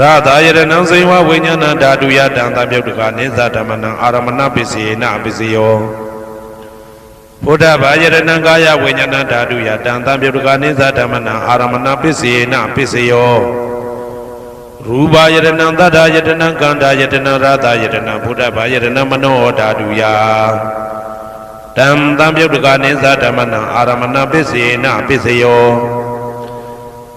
ရသာယရဏံစေဝဝိညာဏဓာတုယတံသံပြုတ်တကနိသဓမ္မနံအာရမဏပစ္စေနပစ္စယောဘုဒ္ဓဘာယရဏံကာယဝိညာဏဓာတုယတံသံပြုတ်တကနိသဓမ္မနံအာရမဏပစ္စေနပစ္စယောရူပယရဏံသတ္တယတနံကန္တာယတနံရသယတနံဘုဒ္ဓဘာယရဏံမနောဓာတုယတံသံပြုတ်တကနိသဓမ္မနံအာရမဏပစ္စေနပစ္စယော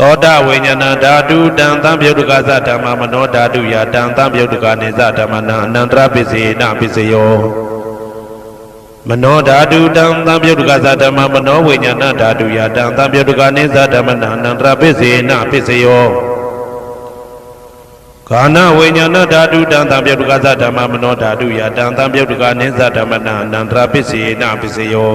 သောတာဝိညာဏဓာတုတံသံပြုတ်တကသဓမ္မမနောဓာတုယတံသံပြုတ်တကနေသဓမ္မနံအနန္တရပစ္စယေနပစ္စယောမနောဓာတုတံသံပြုတ်တကသဓမ္မမနောဝိညာဏဓာတုယတံသံပြုတ်တကနေသဓမ္မနံအနန္တရပစ္စေနပစ္စယောခန္ဓာဝိညာဏဓာတုတံသံပြုတ်တကသဓမ္မမနောဓာတုယတံသံပြုတ်တကနေသဓမ္မနံအနန္တရပစ္စေနပစ္စယော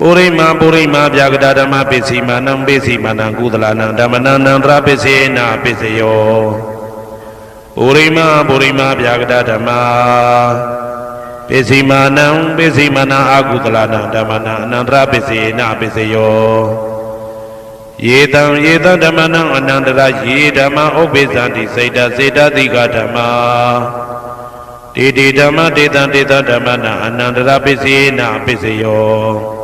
ပုရိမာပုရိမာဗျာကတာဓမ္မပိစီမာနံပိစီမာနံကုသလနံဓမ္မနံနန္တရပိစေနာပိစယောပုရိမာပုရိမာဗျာကတာဓမ္မပိစီမာနံပိစီမာနံအာကုသလနံဓမ္မနံအနန္တရပိစေနာပိစယောယေတံယေတံဓမ္မနံအနန္တရယေဓမ္မဥပ္ပိသန္တိစေတစေတတိကဓမ္မတေတိဓမ္မတေတံတေတဓမ္မနံအနန္တရပိစေနာပိစယော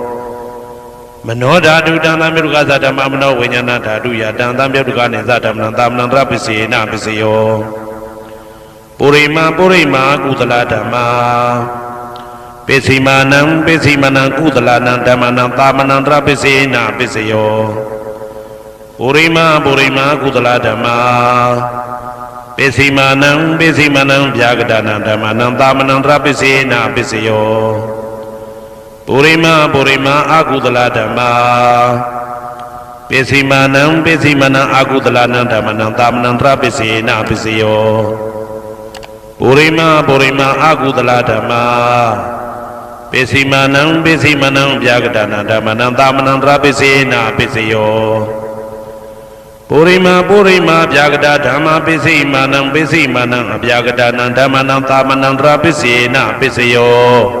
မနောဓာတုတံသံမြုကသဓမ္မမနောဝိညာဏဓာတုယတံသံမြုကနေသဓမ္မနံသာမဏံတရပစ္စေနပစ္စယောပုရိမာပုရိမာကုသလဓမ္မာပိစိမာနံပိစိမနံကုသလနံဓမ္မနံသာမဏံတရပစ္စေနပစ္စယောပုရိမာပုရိမာကုသလဓမ္မာပိစိမာနံပိစိမနံဗျာကတနံဓမ္မနံသာမဏံတရပစ္စေနပစ္စယော ပုရိမာပုရိမာအာကုသလဓမ္မာပိစိမာနံပိစိမနံအာကုသလနံဓမ္မနံသာမဏံတရပစ္စေနပစ္စယောပုရိမာပုရိမာအာကုသလဓမ္မာပိစိမာနံပိစိမနံဗျာကတနာဓမ္မနံသာမဏံတရပစ္စေနပစ္စယောပုရိမာပုရိမာဗျာကတဓမ္မာပိစိမာနံပိစိမာနံအဗျာကတနံဓမ္မနံသာမဏံတရပစ္စေနပစ္စယော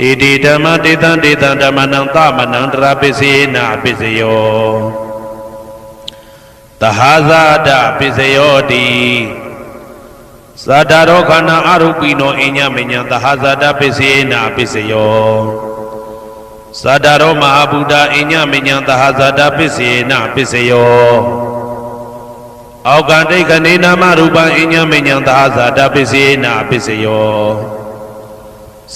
တေတိဓမ္မတေတံတေတံဓမ္မနံသမနံတရာပစ္စေနပစ္စယောတဟာဇာတပစ္စယောတိသတ္တရောခန္ဓာအရုပိနောအညမညံတဟာဇာတပစ္စေနပစ္စယောသတ္တရောမဟာဗုဒ္ဓအညမညံတဟာဇာတပစ္စေနပစ္စယောအောက်ကံဒိဋ္ဌနေနာမရူပံအညမညံတဟာဇာတပစ္စေနပစ္စယော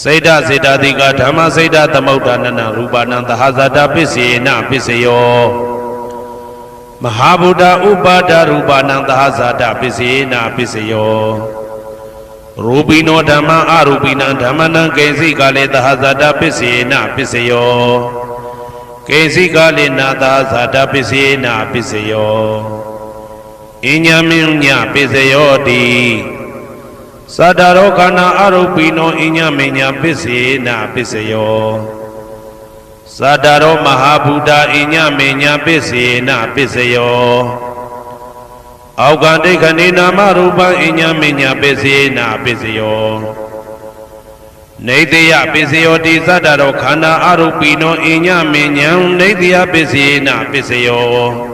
စေတစေတတိကဓမ္မစေတသမုဒ္ဒနနရူပနံသဟဇာတပစ္စေနပစ္စယောမဟာဗုဒ္ဓဥပါဒရူပနံသဟဇာတပစ္စေနပစ္စယောရူပိနောဓမ္မအရူပိနံဓမ္မနံကေစီကလေသဟဇာတပစ္စေနပစ္စယောကိစီကလိနာသာဇာတပစ္စယေနာပစ္စယောအညမင်းညပစ္စယောတိ သတ္တရောခန္ဓာအရုပိနောအညမင်းညပစ္စယေနာပစ္စယောသတ္တရောမဟာဗုဒ္ဓအညမင်းညပစ္စယေနာပစ္စယောအောက်ကဒိဋ္ဌနေနာမရူပံအညမင်းညပစ္စယေနာပစ္စယောနေတယပစ္စယောတိသတ္တရောခန္ဓာအရုပိနောအညမင်းညံနေတယပစ္စယေနာပစ္စယော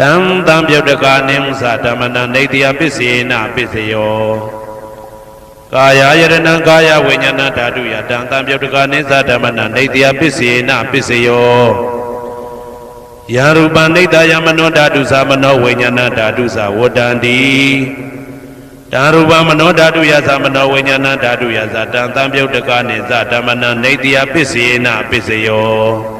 တံတံပြုတ်တကာနိသဓမ္မနံနေတယပစ္စေနပစ္စယောကာယယရဏံကာယဝိညာဏဓာတုယတံတံပြုတ်တကာနိသဓမ္မနံနေတယပစ္စေနပစ္စယောယာရူပနိတယမနောဓာတုသမနောဝိညာဏဓာတုသဝတ္တန္တိတံရူပမနောဓာတုယသမနောဝိညာဏဓာတုယသတံတံပြုတ်တကာနိသဓမ္မနံနေတယပစ္စေနပစ္စယော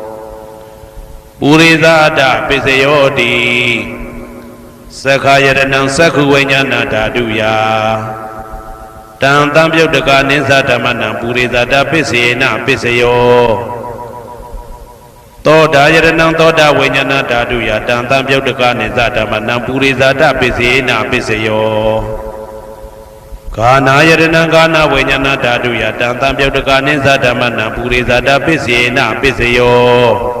ပုရိသအတ္တပစ္စယောတိသက္ခာယရဏံသက္ခုဝိညာဏဓာတုယတံတံပြုတ်တကနိသဓမ္မနံပုရိသတ္တပစ္စေနပစ္စယောသောတာယရဏံသောတာဝိညာဏဓာတုယတံတံပြုတ်တကနိသဓမ္မနံပုရိသတ္တပစ္စေနပစ္စယောဂာနာယရဏံဂာနာဝိညာဏဓာတုယတံတံပြုတ်တကနိသဓမ္မနံပုရိသတ္တပစ္စေနပစ္စယော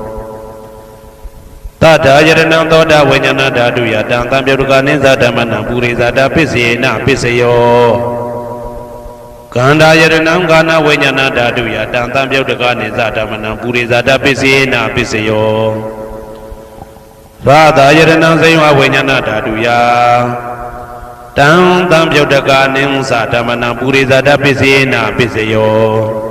တထာယရဏံသောတာဝိညာဏဓာတုယတံတံပြုတ်ကနိသဓမ္မနံပုရိသတာပစ္စေနပစ္စယောကန္တာယရဏံကာနဝိညာဏဓာတုယတံတံပြုတ်ကနိသဓမ္မနံပုရိသတာပစ္စေနပစ္စယောရရာသာယတနံစိဝဝိညာဏဓာတုယတံတံပြုတ်တကာနိသဓမ္မနံပုရိသတပစ္စေနပစ္စယော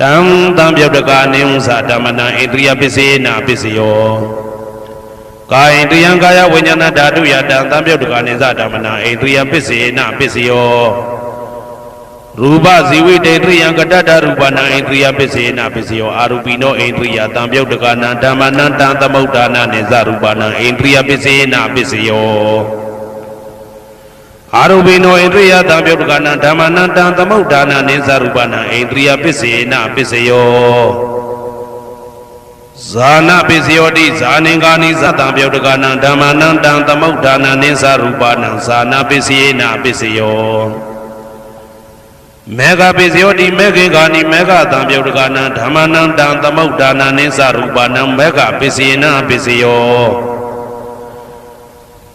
တံတံပြုတ်တကနိဥ္စဓမ္မနံဣန္ဒရိယပစ္စေနပစ္စယောကာယိန္ဒရိယံကာယဝိညာဏဓာတုယတံတံပြုတ်တကနိသဓမ္မနံဣန္ဒရိယပစ္စေနပစ္စယောရူပဇီဝိတေတရိယံကတ္တတရူပနာဣန္ဒြိယပစ္စေနပစ္စယောအာရူပိနောဣန္ဒြိယတံပြုတ်တကနာဓမ္မနံတံသမုဋ္ဌာနာနိသရူပနာဣန္ဒြိယပစ္စေနပစ္စယော အာရူပိနောဣန္ဒြိယတံပြုတ်တကနာဓမ္မနံတံသမုဋ္ဌာနာနိသရူပနာဣန္ဒြိယပစ္စေနပစ္စယောဇာနာပစ္စယောတိဇာနေကာနိသတံပြုတ်တကနာဓမ္မနံတံသမုဋ္ဌာနာနိသရူပနာဇာနာပစ္စယေနပစ္စယောမေဃပိစယောတိမေခေကာနိမေဃတံပြုတ်တကနံဓမ္မနံတံသမုဋ္ဌာနံနိသရူပနံမေဃပိစေနပိစယော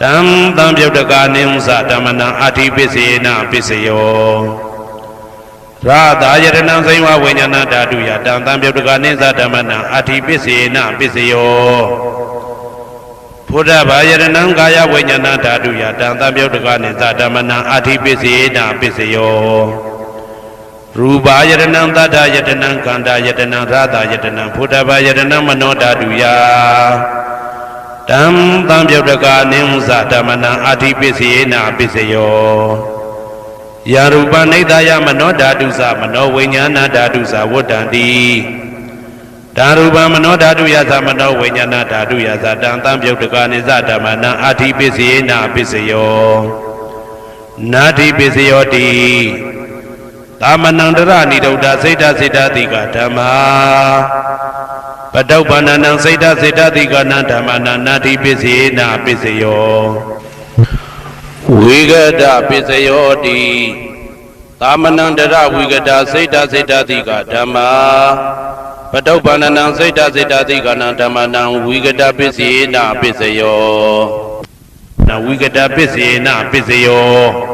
တံတံပြုတ်တကနိသဓမ္မနံအာတိပစ္စေနပစ္စယောရာသာယရဏံဇိဝဝိညာဏဓာတုယာတံတံပြုတ်တကနိသဓမ္မနံအာတိပစ္စေနပစ္စယောဘုဒ္ဓဘာယရဏံကာယဝိညာဏဓာတုယတံတံပြုတ်တကနိသဓမ္မနံအာတိပစ္စေနာပစ္စယောရူပါယရဏံသတ္တယတနံကန္တာယတနံရာသယတနံဘုဒ္ဓဘာယရဏံမနောဓာတုယ တံတံပြုတ်တကနိသဓမ္မနံအာတိပစ္စေနာပစ္စယောယရူပနိဒာယမနောဓာတုသမနောဝိညာဏဓာတုသဝတ္တံတိဓာရူပမနောဓာတုယသမနောဝိညာဏဓာတုယသတံတံပြုတ်တကနိသဓမ္မနံအာတိပစ္စယေနာပစ္စယောနာတိပစ္စယောတိသာမဏံတရဏိဒုဒ္ဓစိတ်တစိတ်တတိကဓမ္မာ ပတုပ္ပန္နံစိတ်တစိတ်တတိကနံဓမ္မနံနာတိပစ္စယေနာပစ္စယောဝိဂဒပစ္စယောတိသာမဏံတရဝိဂဒစိတ်တစိတ်တတိကဓမ္မာပတုပ္ပန္နံစိတ်တစိတ်တသိကနံဓမ္မနံဝိကတပစ္စေနပစ္စယောနဝိကတပစ္စေနပစ္စယော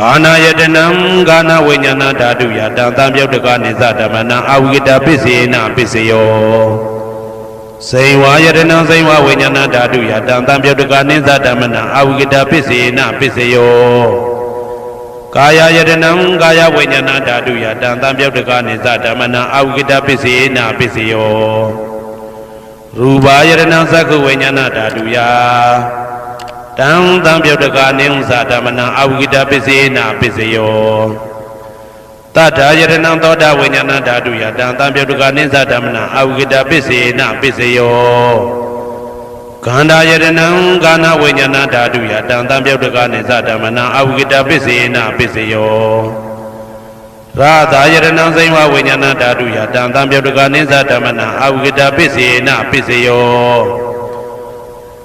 ကာနာယတနံကာနဝိညာဏဓာတုယတံတံပြုတ်တကနိသဓမ္မနံအာဝိကတပစ္စေနပစ္စယောဇိဝယတနံဇိဝဝိညာဏဓာတုယတံတံပြုတ်တကနိသဓမ္မနံအာဝိကတပစ္စေနပစ္စယောကာယယတနံကာယဝိညာဏဓာတုယတံတံပြုတ်တကနိသဓမ္မနံအာဝိကတပစ္စေနပစ္စယောရူပယတနံသက္ခဝိညာဏဓာတုယ တံတံပြုတ်တကနိဥ္စာဓမ္မနံအဝိကတပစ္စေနာပစ္စယောတတ္ထာယရဏံသောတာဝိညာဏဓာတုယတံတံပြုတ်တကနိဥ္စာဓမ္မနံအဝိကတပစ္စေနာပစ္စယောခန္ဓာယရဏံကာနဝိညာဏဓာတုယတံတံပြုတ်တကနိဥ္စာဓမ္မနံအဝိကတပစ္စေနာပစ္စယောရာသာယရဏံစိမဝိညာဏဓာတုယတံတံပြုတ်တကနိဥ္စာဓမ္မနံအဝိကတပစ္စေနာပစ္စယော